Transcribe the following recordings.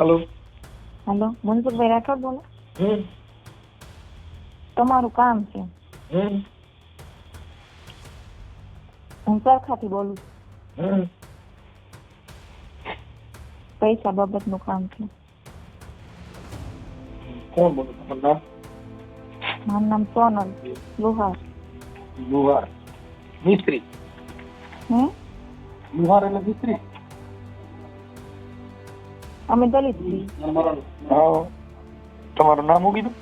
Hello hello Mansukhbhai Rathod બોલો? તમારું કામ છે. હું સરખાથી બોલું છું. પૈસા બાબતનું કામ છે. કોણ બોલો? તમારું નામ? મારું નામ સોનલ લુહાર. લુહાર. મિસ્ત્રી. હમ? લુહાર એટલે મિસ્ત્રી? અમે દલિત છીએ. હા. તમારું નામ શું કીધું?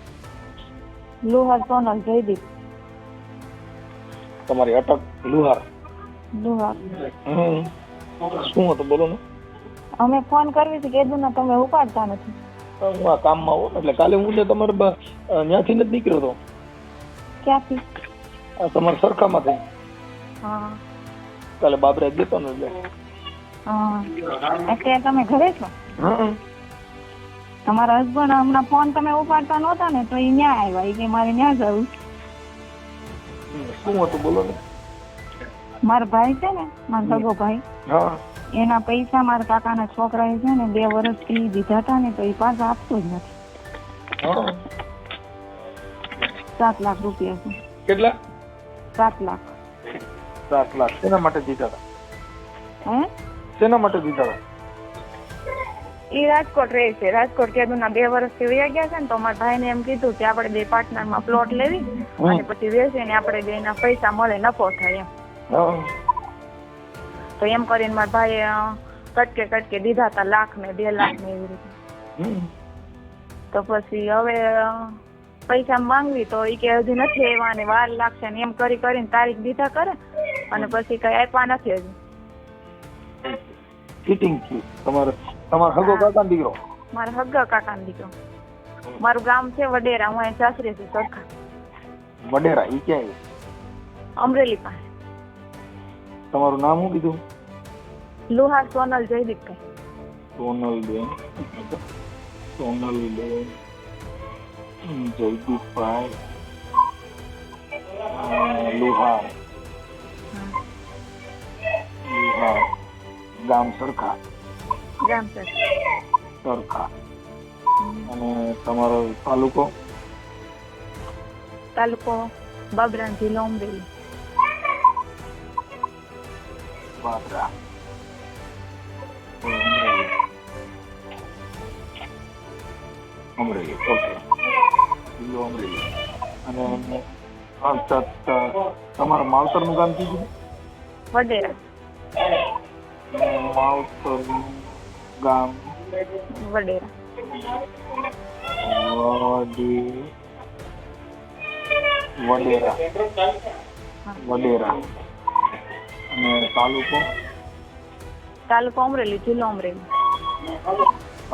લુહાર સોનલ જયદીપ. તમારી અટક લુહાર. લુહાર. શું હતું? બોલો ને. અમે ફોન કરવી છે કીધું ને તમે ઉપાડતા નથી. હું આ કામમાં હોઉં એટલે કાલે હું ને તમારે ત્યાંથી જ નીકળ્યો હતો ક્યાંથી? આ તમારા સરખામાંથી હા. કાલે બાબરા જ જતો ને એટલે. હા. એટલે તમે ઘરે છો? તમારા હસબન્ડ હમણાં ફોન તમે ઉપાડતા નહોતા ને તો એ ન્યા આવ્યા. કે મારે ન્યા જવું. શું હતું બોલો ને. મારો ભાઈ છે ને મારો સગો ભાઈ એના પૈસા મારા કાકાના છોકરાએ છે ને બે વર્ષથી દીધા હતા ને તો એ પાછા આપતો જ નથી. સાત લાખ રૂપિયા છે. કેટલા? સાત લાખ. સાત લાખ. શેના માટે દીધા હતા? હે? શેના માટે દીધા હતા? એ રાજકોટ રહે છે. રાજકોટ કેદુના બે વર્ષથી વયા ગયા છે ને તો મારા ભાઈને એમ કીધું કે આપણે બે પાર્ટનરમાં પ્લોટ લેવી અને પછી વેચીને આપણે બેના પૈસા મળે નફો થાય એમ. તો એમ કરીને મારા ભાઈએ કટકે કટકે દીધા હતા લાખ ને બે લાખ ને એવી રીતે. તો પછી હવે પૈસા માંગવી તો એ કે હજી નથી આવ્યા ને વાર લાગશે ને એમ કરી કરીને તારીખ દીધા કરે અને પછી કઈ આપ્યા નથી હજી. ચીટિંગ છે તમારે. તમારો હગો કાકા દીકરો? હગા કાકા કાકાનો દીકરો. મારું ગામ છે વડેરા હું અહીં સાસરે છું સરખા. વડેરા ઈ ક્યાં અમરેલી પાસે. તમારું નામ શું કીધું? લુહાર સોનલ જયદીપભાઈ સોનલ બેન સોનલ બેન જયદીપભાઈ લુહાર લુહાર ગામ સરખા. ગામ સરખા. અને તમારો તાલુકો? તાલુકો બાબરા જિલ્લો અમરેલી બાબરા. અમરેલી. ઓકે. જિલ્લો અમરેલી. અને આ ત- ત- તમારા માવતરનું ગામ કીધું વડેરા. માવતરનું ગામ વડેરા વડી વડેરા વડેરા અને તાલુકો? તાલુકો અમરેલી જિલ્લો અમરેલી.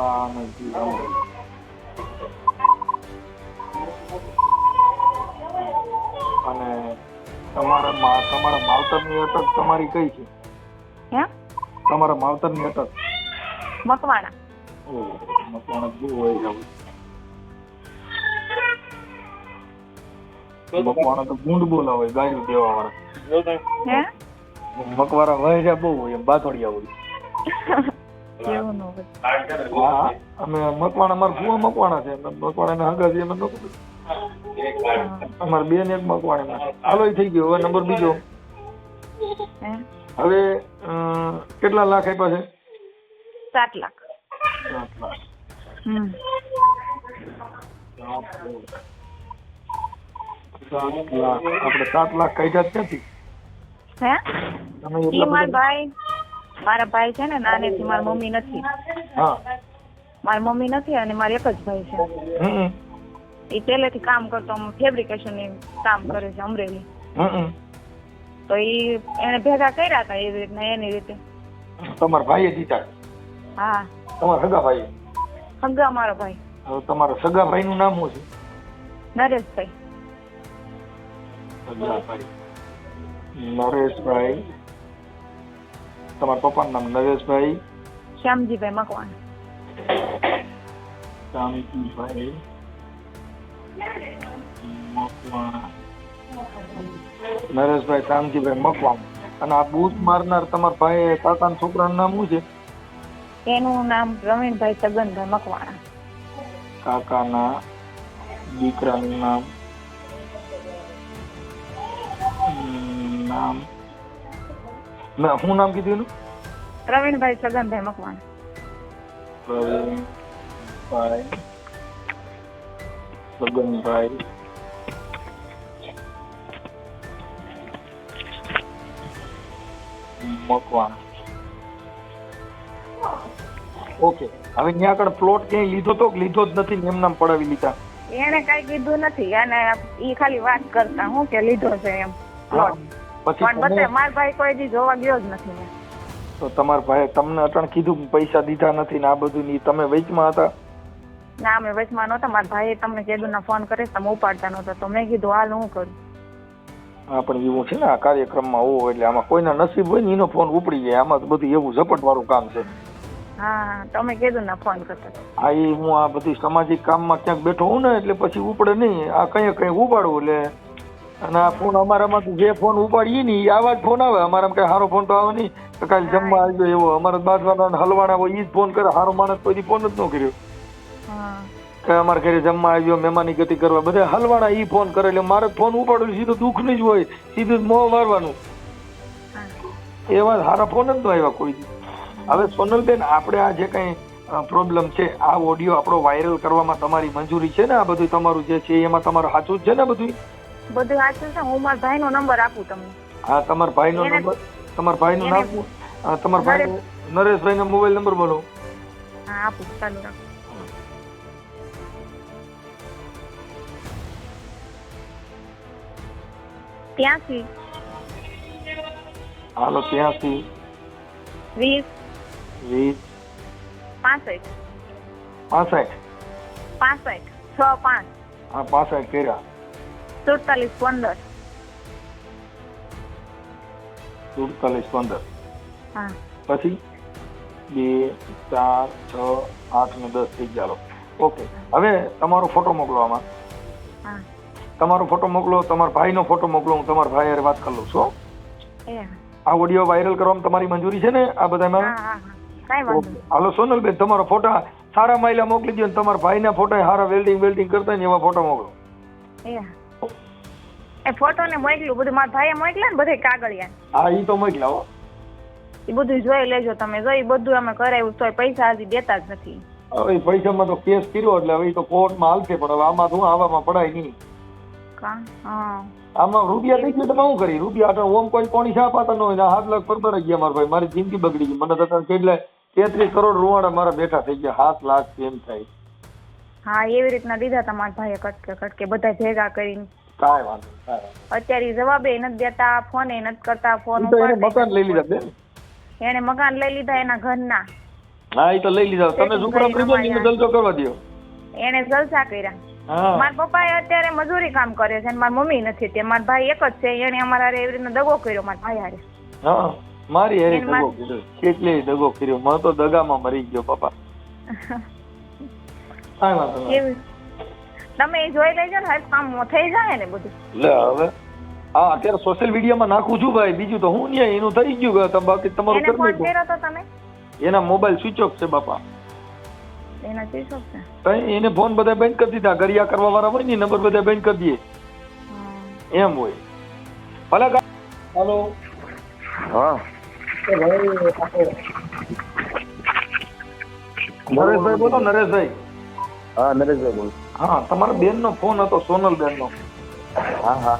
અને અને તમારા મા તમારા માવતરની અટક તમારી કઈ છે? તમારા માવતરની અટક? મકવાણા મકવાણા બહુ હોય છે મકવાણા તો ગુંડ બોલાવે ગાયું દેવા વાળા મકવારા બહુ હોય બાથોડિયા હોય ન અમે મકવાણા મારા ફુવા મકવાણા છે અમે ને હગા અમે કીધું. અમારા બેન એક મકવાણા હાલો થઈ ગયો હવે નંબર બીજો હવે કેટલા લાખ આપ્યા છે સાત લાખ. હમ. સાત લાખ. આપણે સાત લાખ કાઢ્યા જ ક્યાંથી હે? તમે ઈ મારા ભાઈ મારા ભાઈ છે ને નાનેથી મારી મમ્મી નથી. હા. મારી મમ્મી નથી અને મારા એક જ ભાઈ છે. એ પહેલેથી કામ કરતો ફેબ્રિકેશન કામ કરે છે અમરેલી. તો એ એને ભેગા કર્યા હતા એવી રીતના એની રીતે. તમારા ભાઈએ દીધા? હા. તમારા સગા ભાઈ? સગા મારા ભાઈ. હવે તમારા સગા ભાઈ નું નામ શું છે? નરેશભાઈ. સગા ભાઈ. નરેશભાઈ. તમારા પપ્પાનું નામ નરેશભાઈ. શ્યામજીભાઈ મકવાણ. શ્યામજીભાઈ મકવાણા. નરેશભાઈ શ્યામજીભાઈ મકવાણ. અને આ બૂથ મારનાર તમારા ભાઈ કાકાના છોકરાનું નામ શું છે? એનું નામ પ્રવીણભાઈ છગનભાઈ મકવાણા કાકાના દીકરાનું નામ હમ, નામ ના શું નામ કીધું એનું પ્રવીણભાઈ છગનભાઈ મકવાણા પ્રવીણભાઈ છગનભાઈ મકવાણા ઓકે. હવે ત્યાં આગળ પ્લોટ ક્યાંય લીધો તો? કે લીધો જ નથી ને એમ નામ પડાવી લીધા? એને કઈ કીધું નથી. અને ઈ ખાલી વાત કરતા હું કે લીધો છે એમ પછી પણ બધે માર ભાઈ કોઈ દી જોવા ગયો જ નથી ને. તો તમારા ભાઈ તમને અટણ કીધું કે પૈસા દીધા નથી ને આ બધું ની તમે વેચમાં હતા? ના અમે વચમાં નહોતા. મારા ભાઈએ તમને કીધું ના ફોન કરે તમે ઉપાડતા નહોતા. તો મેં કીધું હાલ હું કરું? હા પણ એવું છે ને આ કાર્યક્રમમાં હોવો એટલે આમાં કોઈના નસીબ હોય ને એનો ફોન ઉપડી જાય. આમાં તો બધું એવું ઝપટવાળું કામ છે. હા તમે કીધું ને ફોન કરતા આ એ હું આ બધી સામાજિક કામમાં ક્યાંક બેઠો હોઉં ને એટલે પછી ઉપડે નહીં. આ કંઈ કંઈ ઉપાડવું એટલે અને આ ફોન અમારામાંથી જે ફોન ઉપાડીએ ને એ આવા જ ફોન આવે. અમારામાં કઈ સારો ફોન તો આવે નહીં. તો કાલે જમવા આવ્યો એવો. અમારા બાજવાના હલવાના હોય એ જ ફોન કરે. સારો માણસ કોઈ ફોન જ ન કર્યો. કે અમારા ઘરે જમવા આવ્યો મહેમાની ગતિ કરવા. બધા હલવાના ઈ ફોન કરે. એટલે મારે ફોન ઉપાડવું સીધું દુઃખ નહીં જ હોય. સીધું મોં મારવાનું હા. એવા સારા ફોન જ ન આવ્યા કોઈ. હવે સોનલબેન આપણે આ જે કંઈ પ્રોબ્લેમ છે આ ઓડિયો આપણો વાયરલ કરવામાં તમારી મંજૂરી છે ને આ બધું તમારું જે છે એમાં તમારું સાચું જ છે ને બધું બધું સાચું છે. હું મારા ભાઈનો નંબર આપું તમને. હા તમારા ભાઈનો નંબર તમારા ભાઈનું નામ તમારા ભાઈ નરેશભાઈનો મોબાઈલ નંબર બોલો. હા આપું. ચાલુ રાખો ત્યાંથી હાલો ત્યાંથી. વીસ વીસ. પાસઠ. પાસઠ. પાસઠ. છ પાંચ. હા પાસઠ કર્યા. સુડતાલીસ પંદર. સુડતાલીસ પંદર. હા. પછી બે ચાર છ આઠ ને દસ થઈ ગયા. ઓકે. હવે તમારો ફોટો મોકલો આમાં. હા. તમારો ફોટો મોકલો તમારા ભાઈનો ફોટો મોકલો હું તમારા ભાઈ હારે વાત કરી લઉં છું આ ઓડિયો વાયરલ કરવામાં તમારી મંજૂરી છે ને આ બધામાં? કઈ વાંધો. હાલો સોનલબેન તમારો ફોટા સારા માયલા મોકલી દો ને તમારા ભાઈના ફોટા સારા વેલ્ડિંગ વેલ્ડિંગ કરતા ને એવા ફોટા મોકલો. એ ફોટો ને મોકલ્યું બધું મારા ભાઈએ મોકલ્યા ને બધે કાગળિયા. હા ઈ તો મોકલા હો. એ બધું જોઈ લેજો તમે. જોઈ બધું અમે કરાવ્યું તોય પૈસા હજી દેતા જ નથી. હવે પૈસામાં તો કેસ કર્યો એટલે હવે તો કોર્ટમાં હાલશે પણ હવે આમાં શું આવવામાં આવામાં પડાય નહીં. હા. આમાં રૂપિયા થઈ ગયો તો હું કરી? રૂપિયા આટલા ઓમ કોઈ કોણી શા પાતા ન હોય ને હાથ લાખ પરબર ગયા મારા ભાઈ. મારી જિંદગી બગડી ગઈ. મને તો કેટલા તેત્રીસ કરોડ રૂવાડા મારા બેઠા થઈ ગયા. હાથ લાખ એમ થાય. હા એવી રીતના દીધા તમારા ભાઈએ કટકે કટકે. બધા ભેગા કરીને. કાંઈ વાંધો અત્યારે જવાબે નથી દેતા. ફોન એ નથી કરતા. ફોન મકાન લઈ લીધા બેન એને મકાન લઈ લીધા એના ઘરના. હા એ તો લઈ લીધા. તમે ઝૂંપડા પડી જાય જલસો કરવા દો એને જલસા કર્યા. મારા પપ્પા અત્યારે મજૂરી કામ કરે છે અને મારી મમ્મી નથી તે મારા ભાઈ એક જ છે એને અમારા હારે એવી રીતના દગો કર્યો મારા ભાઈ હારે. હા મારી હારે દગો કર્યો. કેટલી દગો કર્યો? મને તો દગામાં મરી ગયો પપ્પા. કાંઈ વાંધો નહીં. તમે એ જોઈ લેજો ને હર કામ થઈ જાય ને બધું. લે હવે. હા અત્યારે સોશિયલ મીડિયામાં નાખું છું ભાઈ. બીજું તો હું નહીં એનું થઈ ગયું તમે બાકી તમારું કરી નાખ્યું. એના મોબાઈલ સ્વિચ ઓફ છે બાપા. એના છે. તઈ એને ફોન બધા બંધ કરી દીધા. ગરિયા કરવા વાળા હોય ને નંબર બધા બંધ કરી દઈએ. એમ હોય. ભલે હાલો. હા. નરેશભાઈ બોલો નરેશભાઈ. હા નરેશભાઈ બોલો. હા તમારા બેન નો ફોન હતો સોનલ બેન નો હા હા.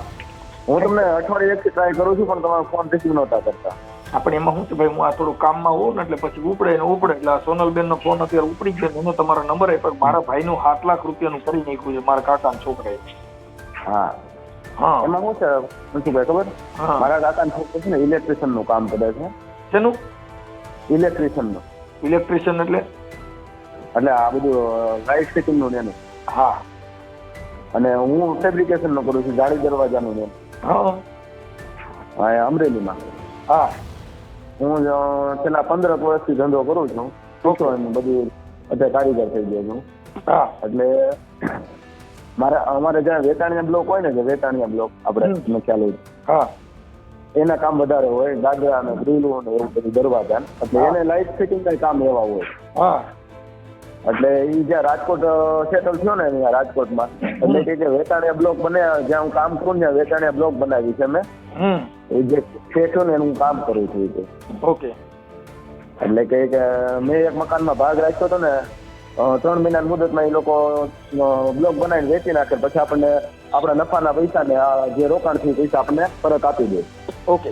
હું તમને અઠવાડિયે એકથી ટ્રાય કરું છું પણ તમારો ફોન રિસીવ નહોતા કરતા. આપણે એમાં શું છે ભાઈ હું આ થોડું કામમાં હોઉં ને એટલે પછી ઉપડે ને ઉપડે. એટલે આ સોનલબેન નો ફોન અત્યારે ઉપડી ગયો એનો તમારો નંબર આપ્યો મારા ભાઈનું સાત લાખ રૂપિયાનું કરી નાખ્યું છે મારા કાકાના છોકરાએ. હા. હા. એમાં શું છે મનસુખભાઈ ખબર? મારા કાકાના છોકરો છે ને ઇલેક્ટ્રિશિયનનું કામ કરે છે. શેનું? ઇલેક્ટ્રિશિયનનું ઇલેક્ટ્રિશિયન એટલે? એટલે આ બધું લાઇટ ફિટિંગનું એનું. હા. અને હું ફેબ્રિકેશનનું કરું છું જાળી દરવાજાનું ને હા. અમરેલીમાં. હા. હું છેલ્લા પંદર વર્ષથી ધંધો કરું છું. છોકરો એનું બધું અત્યારે કારીગર થઈ ગયો છું. હા. એટલે મારે અમારે જ્યાં વેતાણીયા બ્લોક હોય ને જે વેતાણીયા બ્લોક આપણે. ખ્યાલ હોય. હા. એના કામ વધારે હોય દાદરા ને ગ્રીલો ને એવું બધું દરવાજા. એટલે એને લાઇટ ફિટિંગ કઈ કામ એવા હોય. હા. એટલે એ જ્યાં રાજકોટ સેટલ થયો ને અહીંયા રાજકોટમાં એટલે કે જે વેચાણીયા બ્લોક બને જ્યાં હું કામ કરું ને વેતાણીયા બ્લોક બનાવી છે મેં. એ જે શેઠો ને એનું કામ કરું છું ઓકે. એટલે કે મેં એક મકાનમાં ભાગ રાખ્યો હતો ને ત્રણ મહિનાની મુદતમાં એ લોકો બ્લોક બનાવીને વેચી નાખે પછી આપણને આપણા નફાના પૈસા ને આ જે રોકાણ થયું પૈસા આપણને પરત આપી દે. ઓકે.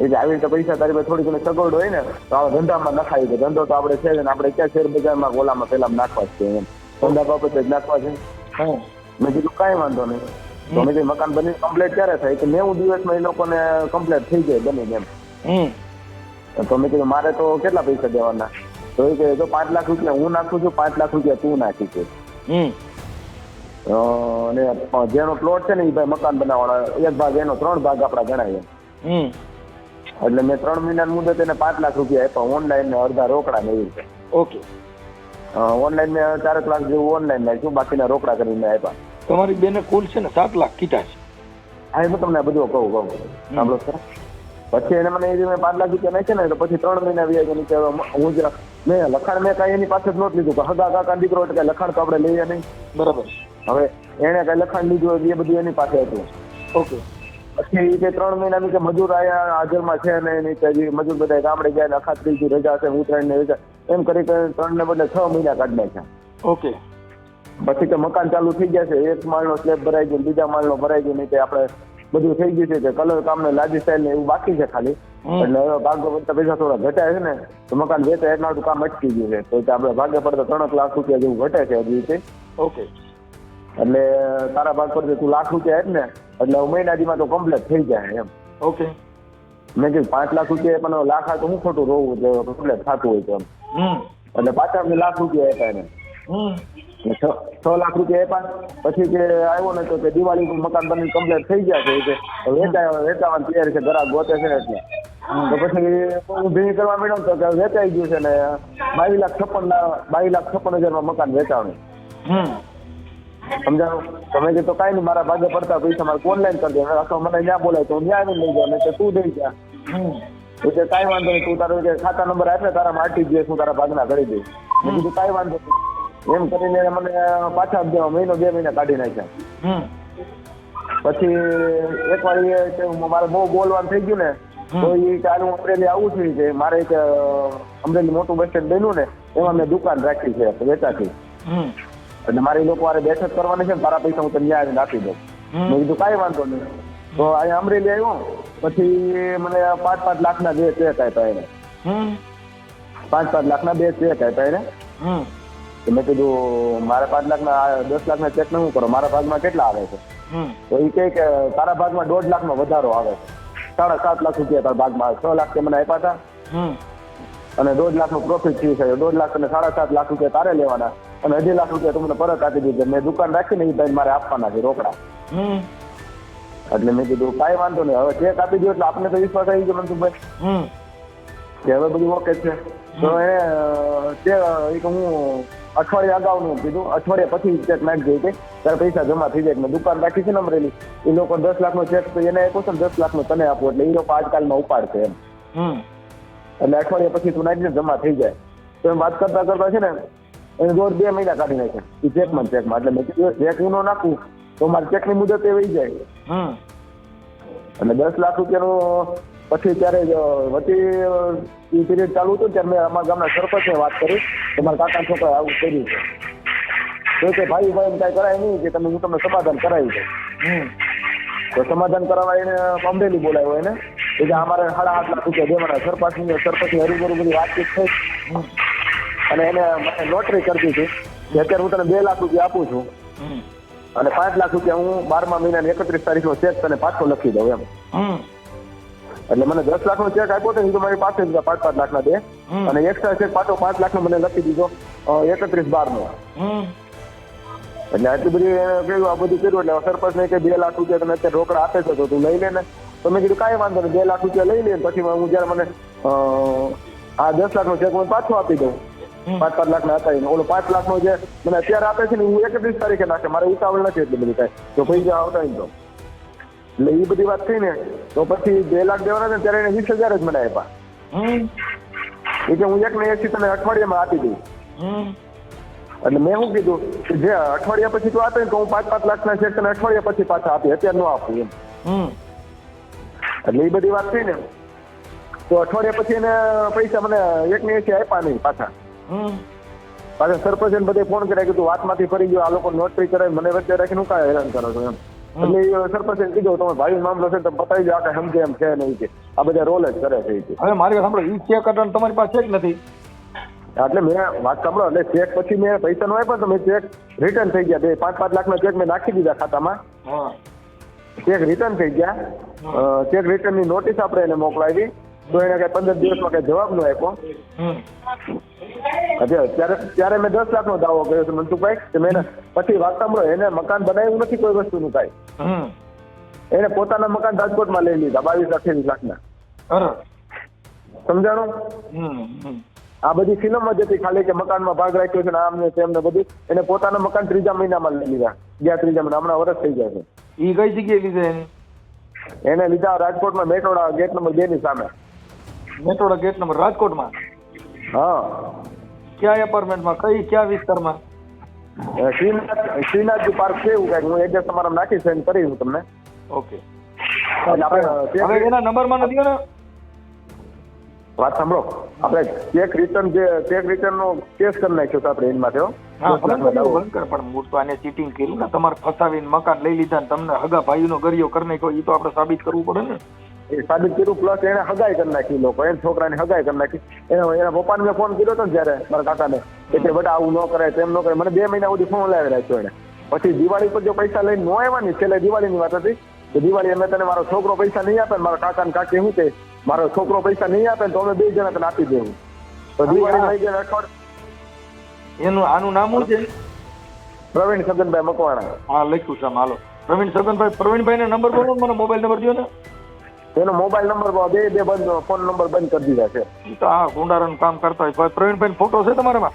એટલે આવી રીતે પૈસા તારી પાસે થોડી ઘણી સગવડ હોય ને તો આ ધંધામાં નખાવી દે ધંધો તો આપણે છે ને આપણે ક્યાં શેર બજારમાં ગોલામાં પેલા નાખવા છે એમ. ધંધા બાબતે જ નાખવા છે. મેં કીધું કાંઈ વાંધો નહીં. તો મેં કીધું મકાન બની કમ્પ્લીટ ક્યારે થાય? કે નેવું દિવસમાં એ લોકોને કમ્પ્લીટ થઈ જાય બની એમ તો મેં કીધું મારે તો કેટલા પૈસા દેવાના? તો એ કે જો પાંચ લાખ રૂપિયા હું નાખું છું પાંચ લાખ રૂપિયા તું નાખી છે. અને જેનો પ્લોટ છે ને એ ભાઈ મકાન બનાવવાનો એક ભાગ એનો ત્રણ ભાગ આપણા ગણાય એટલે મેં ત્રણ મહિનાની મુદત એને પાંચ લાખ રૂપિયા આપ્યા. ઓનલાઈન ને અડધા રોકડા ને એવી રીતે. ઓકે. ઓનલાઈન મેં ચાર લાખ જેવું ઓનલાઈન નાખ્યું. બાકીના રોકડા કરીને આપ્યા. તમારી બેને કુલ છે ને સાત લાખ કીધા છે. હા એ હું તમને બધું કહું કહું. સાંભળો સર. પછી એને મને એ મેં પાંચ લાખ રૂપિયા નાખ્યા ને તો પછી ત્રણ મહિના વ્યાજ નીચે હું જ મેં લખાણ મેં કાંઈ એની પાસે જ નહોતું લીધું કે હગા કાકા દીકરો એટલે કાંઈ લખાણ તો આપણે લઈએ નહીં. બરાબર. હવે એણે કાંઈ લખાણ લીધું એ બધું એની પાસે હતું. ઓકે. પછી એ કે ત્રણ મહિનાની કે મજૂર આયા હાજરમાં છે અને એની મજૂર બધા ગામડે ગયા ને અખાત્રીજી રજા છે ઉત્તરાયણ ને રજા એમ કરી ત્રણ ને બદલે છ મહિના કાઢ નાખ્યા ઓકે. પછી કે મકાન ચાલુ થઈ ગયા છે એક માળનો સ્લેબ ભરાઈ ગયો બીજા માળનો ભરાઈ ગયો નહીં આપણે બધું થઈ ગયું છે કે કલર કામ ને લાદી સ્ટાઇલ ને એવું બાકી છે ખાલી. એટલે હવે ભાગ્ય પડતા પૈસા થોડા ઘટ્યા છે ને તો મકાન વેચાય એટલા કામ અટકી ગયું છે. તો આપડે આપણે ભાગે પડતા ત્રણ લાખ રૂપિયા જેવું ઘટે છે હજી રીતે ઓકે. એટલે તારા ભાગ પર તું લાખ રૂપિયા એમ ને એટલે હવે મહિનાદીમાં તો કમ્પ્લીટ થઈ જાય એમ. ઓકે મેં કીધું પાંચ લાખ રૂપિયા પણ લાખ આ તો હું ખોટું રોવું એટલે કમ્પ્લીટ થતું હોય તો એમ. એટલે પાછા અમને લાખ રૂપિયા આપ્યા એને. છ લાખ રૂપિયા આપ્યા પછી કે આવ્યો ને તો કે દિવાળી મકાન બની કમ્પ્લીટ થઈ ગયા છે કે વેચાય વેચાવાની તૈયારી છે ઘરાક ગોતે છે એટલે. તો પછી હું ભેગી કરવા મેડમ તો કે વેચાઈ ગયું છે ને બાવીસ લાખ છપ્પન બાવીસ લાખ છપ્પન હજારમાં મકાન વેચાણું હમ સમજાણું તમે કે તો કાંઈ નહીં મારા ભાગે પડતા પૈસા મારે ઓનલાઈન કરી દે? અથવા મને ત્યાં બોલાય તો હું ત્યાં આવીને લઈ જાઉં નહીં તું દઈ જા. એટલે કાંઈ વાંધો નહીં તું તારો ખાતા નંબર આપે તારા આરટીજીએસ હું તારા ભાગના કરી દઈશ. મેં કીધું કાંઈ વાંધો નહીં. એમ કરીને મને પાછા દેવા મહિનો બે મહિના કાઢી નાખ્યા. પછી એક વાર એ કે મારે બહુ બોલવાનું થઈ ગયું ને તો એ ચાલુ હું અમરેલી આવું છું કે મારે એક અમરેલી મોટું બસ સ્ટેન્ડ બન્યું ને એમાં મેં દુકાન રાખી છે વેચાતી. હમ. એટલે મારે એ લોકો હારે બેઠક કરવાની છે ને તારા પૈસા હું તમને આવીને આપી દઉં. મેં કીધું કાંઈ વાંધો નહીં. તો અહીંયા અમરેલી આવ્યો પછી મને પાંચ પાંચ લાખના બે ચેક આપ્યા એને. પાંચ પાંચ પાંચ લાખના બે ચેક આપ્યા એને. મેં કીધું મારે પાંચ લાખના આ દસ લાખના ચેક શું કરો મારા ભાગમાં કેટલા આવે છે? તો એ કહે કે તારા ભાગમાં દોઢ લાખનો વધારો આવે છે. સાડા સાત લાખ રૂપિયા તારા ભાગમાં છ. લાખ તે મને આપ્યા હતા અને દોઢ લાખનો પ્રોફિટ થયું છે. દોઢ લાખ અને સાડા સાત લાખ રૂપિયા તારે લેવાના. અને અઢી લાખ રૂપિયા તમને પરત આપી દીધું. મેં દુકાન રાખીને એ ભાઈ મારે આપવાના છે રોકડા. એટલે મેં કીધું કાંઈ વાંધો નહીં. હવે ચેક આપી દો એટલે આપણે તો વિશ્વાસ આવી ગયો મનસુખભાઈ. કે હવે બધું ઓકે છે. તો એને તે એ હું અઠવાડિયા અગાઉનું કીધું. અઠવાડિયા પછી ચેક નાખી કે ત્યારે પૈસા જમા થઈ જાય. મેં દુકાન રાખી છે ને અમરેલી. એ લોકો દસ લાખનો ચેક તો એને કહો ને દસ લાખનો તને આપો. એટલે એ લોકો આજકાલમાં ઉપાડશે એમ. એટલે અઠવાડિયા પછી તું નાખીને જમા થઈ જાય. તો એમ વાત કરતા કરતા છે ને એને દોઢ બે મહિના કાઢી નાખ્યા એ ચેકમાં ચેકમાં. એટલે મેં કીધું ચેક હું નાખું તો મારી ચેકની મુદત એ વહી જાય એટલે દસ લાખ રૂપિયાનું પછી ત્યારે વચ્ચે પીરિયડ ચાલુ હતું ત્યારે મેં અમારા ગામના સરપંચને વાત કરી કે મારા કાકા છોકરા આવું કર્યું છે. તો કે ભાઈ ભાઈ એમ કાંઈ કરાય નહીં કે તમે હું તમને સમાધાન કરાવી દઉં. તો સમાધાન કરાવવા એને અમરેલી બોલાવ્યો એને. કે અમારે સાડા આઠ લાખ રૂપિયા દેવાના. સરપંચની સરપંચની હરીબરૂ બધી વાતચીત થઈ. અને એને મને લોટરી કરતી હતી. કે અત્યારે હું તને બે લાખ રૂપિયા આપું છું. અને પાંચ લાખ રૂપિયા હું બારમા મહિનાની એકત્રીસ તારીખનો ચેક તને પાછો લખી દઉં એમ. એટલે મને દસ લાખનો ચેક આપ્યો હતો તો મારી પાસે જ પાંચ પાંચ લાખના બે. હમ. અને એક્સ્ટ્રા ચેક પાછો પાંચ લાખનો મને લખી દીધો એકત્રીસ બારનો. નો એટલે આટલી બધી કહ્યું આ બધું કર્યું એટલે સરપંચ ને કે બે લાખ રૂપિયા તમે અત્યારે રોકડા આપે છે તો તું લઈ લે ને. તો મેં કીધું કાંઈ વાંધો નહીં બે લાખ રૂપિયા લઈ લે પછી હું જયારે મને આ દસ લાખનો ચેક હું પાછો આપી દઉં. પાંચ પાંચ લાખના હતા એને ઓલો પાંચ લાખનો જે મને અત્યારે આપે છે ને હું એકત્રીસ તારીખે નાખે. મારે ઉતાવળ નથી એટલી બધી કાંઈ. જો પૈસા આવતા હોય તો. એટલે એ બધી વાત થઈ ને તો પછી બે લાખ દેવાના ને ત્યારે એને વીસ હજાર જ મને આપ્યા. એટલે એ કે હું એક ને એસી તને અઠવાડિયામાં આપી દઉં એટલે મેં શું કીધું કે જે અઠવાડિયા પછી તું આપે ને તો હું પાંચ પાંચ લાખના ચેક તને અઠવાડિયા પછી પાછા આપી અત્યારે ન આપું એમ. હમ. એટલે એ બધી વાત થઈ ને તો અઠવાડિયા પછી એને પૈસા મને એક ને એસી આપ્યા નહીં પાછા. પાછા સરપંચ બધે ફોન કર્યા કીધું વાતમાંથી ફરી ગયો આ લોકો નોટરી કરે મને વચ્ચે રાખીને હું કાંઈ હેરાન કરો છો એમ. એટલે સરપંચે કીધું તમે ભાઈ મામલો છે તો તમે બતાવી દો આ કઈ સમજે એમ છે નહીં કે. આ બધા રોલ જ કરે છે હવે મારી વાત સાંભળો ઈ ચેક અટન તમારી પાસે જ નથી? એટલે મેં વાત સાંભળો એટલે ચેક પછી મેં પૈસા નો આપ્યા તો મેં ચેક રિટર્ન થઈ ગયા. બે પાંચ પાંચ લાખ ના ચેક મેં નાખી દીધા ખાતામાં. ચેક રિટર્ન થઈ ગયા. ચેક ચેક રિટર્નની નોટિસ આપણે એને મોકલાવી. તો એને કઈ પંદર દિવસમાં કઈ જવાબ નો આપ્યો. ત્યારે ત્યારે મેં દસ લાખનો દાવો કર્યો છે મનસુખભાઈ કે મેં પછી વાત સાંભળો એને મકાન બનાવ્યું નથી કોઈ વસ્તુનું કાંઈ. હમ. એને પોતાના મકાન રાજકોટમાં લઈ લીધા બાવીસ અઠ્યાવીસ લાખના. ના સમજાણું? આ બધી ફિલ્મ જ હતી ખાલી કે મકાનમાં ભાગ રાખ્યો છે ને આમ ને તેમ ને બધું. એને પોતાના મકાન ત્રીજા મહિનામાં લઈ લીધા. ગયા ત્રીજા મહિના હમણાં વર્ષ થઈ ગયા છે. એ કઈ જગ્યાએ લીધા એની? એને લીધા રાજકોટમાં મેટોડા ગેટ નંબર બે ની સામે. મેટોડા ગેટ નંબર રાજકોટમાં? હા. કયા એપાર્ટમેન્ટમાં કઈ કયા વિસ્તારમાં? શ્રીનાથ શ્રીનાથજી પાર્ક છે એવું કાંઈક. હું એડ્રેસ તમારા નાખી સેન્ડ કરી દઉં તમને. ઓકે. હવે એના નંબરમાં નથી ને? વાત સાંભળો. આપણે ચેક રિટર્ન જે ચેક રિટર્ન નો કેસ કરી નાખ્યો હતો આપણે એની માટે પણ મૂળ તો આને ચીટિંગ કર્યું ને. તમારે ફસાવીને મકાન લઈ લીધા ને તમને હગા ભાઈનો ગરિયો કરી નાખ્યો એ તો આપણે સાબિત કરવું પડે ને. એ સાબિત કર્યું પ્લસ એને હગાઈ કરી નાખી લોકો એને છોકરાને હગાઈ કરી નાખી. એના એના પપ્પાને મેં ફોન કર્યો હતો ને જ્યારે મારા કાકાને કે તે બેટા આવું ન કરે તેમ ન કરે મને બે મહિના સુધી ફોન લાવી રાખ્યો એને. પછી દિવાળી પર જો પૈસા લઈને ન આવ્યા ને છેલ્લે દિવાળીની વાત હતી તો દિવાળી અમે તને મારો છોકરો પૈસા નહીં આપે મારા કાકા ને કાકી શું કે મારો છોકરો પૈસા નહીં આપે તો અમે બે જણા તને આપી દેવું. તો દિવાળી લઈ ગયા અઠવાડિયે એનું આનું નામ શું છે? પ્રવીણ સગનભાઈ મકવાણા. હા લખ્યું છે હાલો. પ્રવીણ સગનભાઈ પ્રવીણભાઈ નંબર બોલો ને મને મોબાઈલ નંબર દો ને. એનો મોબાઈલ નંબર બે બે બંધ ફોન નંબર બંધ કરી દીધા છે. તો ગુંડારાનું કામ કરતા હોય. પ્રવીણભાઈ ફોટો છે તમારામાં?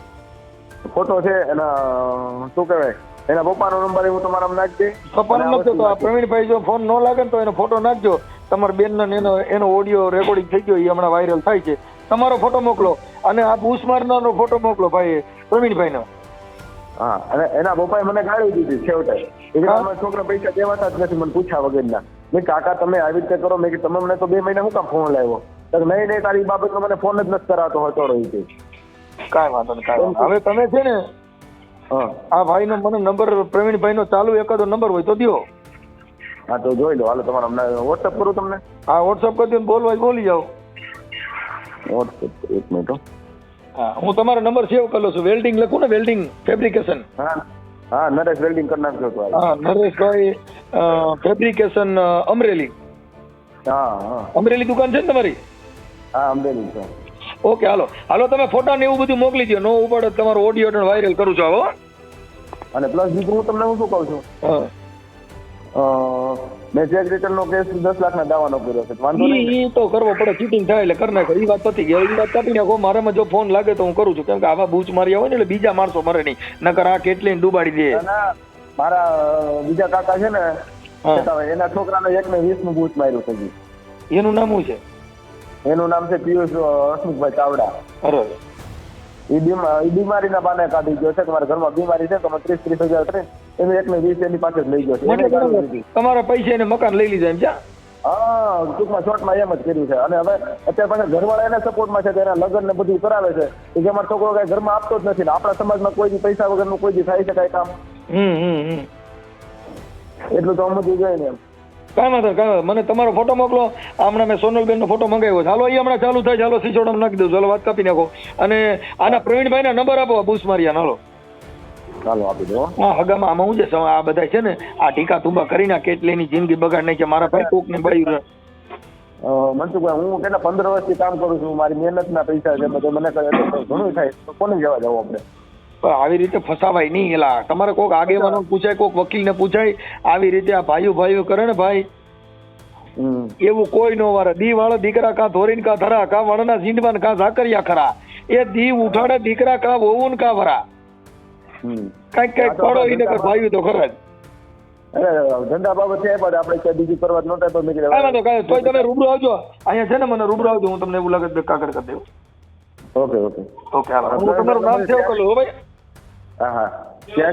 ફોટો છે એના શું કહેવાય એના પપ્પાનો નંબર હું તમારા નાખજે પપ્પાનો નાખજો તો આ પ્રવીણભાઈ જો ફોન ન લાગે ને તો એનો ફોટો નાખજો. તમારા બેનનો એનો એનો ઓડિયો રેકોર્ડિંગ થઈ ગયો એ હમણાં વાયરલ થાય છે. તમારો ફોટો મોકલો અને આ બુશ મારનારનો ફોટો મોકલો ભાઈ પ્રવીણભાઈનો. હા અને એના પપ્પાએ મને ગાળી દીધી છેવટે. છોકરા પૈસા દેવાતા જ નથી મને પૂછ્યા વગરના. મેં કાકા તમે આવી રીતે કરો. મેં તમે મને તો બે મહિના હું કામ ફોન લાવ્યો. તો નહીં નહીં તારી બાબતનો મને ફોન જ નથી કરાતો હતો રહી છે કાંઈ વાંધો નહીં કાંઈ હવે તમે છે ને આ ભાઈનો મને નંબર પ્રવીણભાઈનો ચાલુ એકાદો નંબર હોય તો દો હા તો જોઈ લો હાલો તમારે હમણાં વોટ્સઅપ કરું તમને? હા વોટ્સઅપ કરી દો બોલવા બોલી જાઓ. વોટ્સઅપ એક મિનિટ હો. હા હું તમારો નંબર સેવ કરેલો છું. વેલ્ડિંગ લખું ને વેલ્ડિંગ ફેબ્રિકેશન હા. હા નરેશ વેલ્ડિંગ કરી નાખજો તો. હા નરેશભાઈ ફેબ્રિકેશન અમરેલી. હા હા. અમરેલી દુકાન છે ને તમારી? હા અમરેલી છે. ઓકે હાલો. હાલો તમે ફોટા ને એવું બધું મોકલી દો નો ઉપાડે તમારો ઓડિયો વાયરલ કરું છું આવો અને પ્લસ બીજું હું તમને હું શું કહું છું? મેં ચેક રિટર્ન નો કેસ દસ લાખના દાવાનો કર્યો છે વાંધો નહીં. ને? ઈ તો કરવો પડે ચીટિંગ થાય એટલે કરી નાખો. એ વાત પતી ગઈ હવે વાત કાપી નાખો મારામાં જો ફોન લાગે તો હું કરું છું. કેમ કે આવા બૂચ માર્યા હોય ને એટલે બીજા માણસો મરે નહીં. નકર આ કેટલી ડૂબાડી દે. ના, ના, મારા બીજા કાકા છે ને એના છોકરા છોકરાને એક ને વીસનું બૂચ માર્યું છે એનું નામ શું છે? એનું નામ છે પિયુષ હસમુખભાઈ ચાવડા. બરોબર એ એ બીમારીના બાને કાઢી ગયો છે. તમારા ઘરમાં બીમારી છે તમે ત્રીસ ત્રીસ હજાર ત્રીસ એનું એક ને વીસ એની પાસે જ લઈ ગયો છે. તમારા પૈસા એને મકાન લઈ લીધા એમ છે? હા ટૂંકમાં શોર્ટમાં એમ જ કર્યું છે. અને હવે અત્યારે પાસે ઘરવાળા એના સપોર્ટમાં છે તેના લગ્ન ને બધું કરાવે છે. કે જેમાં છોકરો કઈ ઘરમાં આપતો જ નથી ને આપણા સમાજમાં કોઈ દી પૈસા વગરનું કોઈ દી થાય છે કઈ કામ? હમ હમ હમ. એટલું તો સમજવું જોઈએ ને એમ. કાંઈ વાંધો કઈ મને તમારો ફોટો મોકલો. હમણાં મેં સોનલબેનનો ફોટો મંગાવ્યો ચાલો હાલો એ હમણાં ચાલુ થાય ચાલો સિસોડામાં નાખી દઉં ચાલો વાત કાપી નાખો. અને આના પ્રવીણભાઈના નંબર આપો બુસ મારિયા હાલો. ચાલો આપી દો. હા હગામાં આમાં હું છે આ બધા છે ને આ ટીકા તુંબા કરી ના કેટલીની જિંદગી બગાડ નાખી મારા ભાઈ કોક ને બાયું મનસુખભાઈ હું કેટલા પંદર વર્ષથી કામ કરું છું. મારી મહેનતના પૈસા છે બધે મને કહે ઘણું થાય. તો કોને જવા જવું આપણે? પણ આવી રીતે ફસાવાય નહીં એલા. તમારે કોઈક આગેવાનો પૂછાય કોઈક વકીલને પૂછાય આવી રીતે આ ભાઈઓ ભાઈઓ કરે ને ભાઈ. એવું કોઈ નો વારે. દી વાળા દીકરા કા ધોરીન કા ધરા કા વણના ઝીંડવાન કા ઝાકરિયા ખરા. એ દી ઉઠાડે દીકરા કા વહુન કા હમ કંઈક કંઈક કરો એને કઈ ભાઈ તો ખરા જ. ધંધા બાબત છે પણ આપણે ક્યાં બીજું કરવા નહોતા પણ મેં તો તમે રૂબરૂ આવજો. અહીંયા છે ને મને રૂબરૂ આવજો હું તમને એવું લાગે તો કાગળ કરી દેવું. Okay okay. ઓકે તમારું નામ કરી હો ભાઈ. હા હા.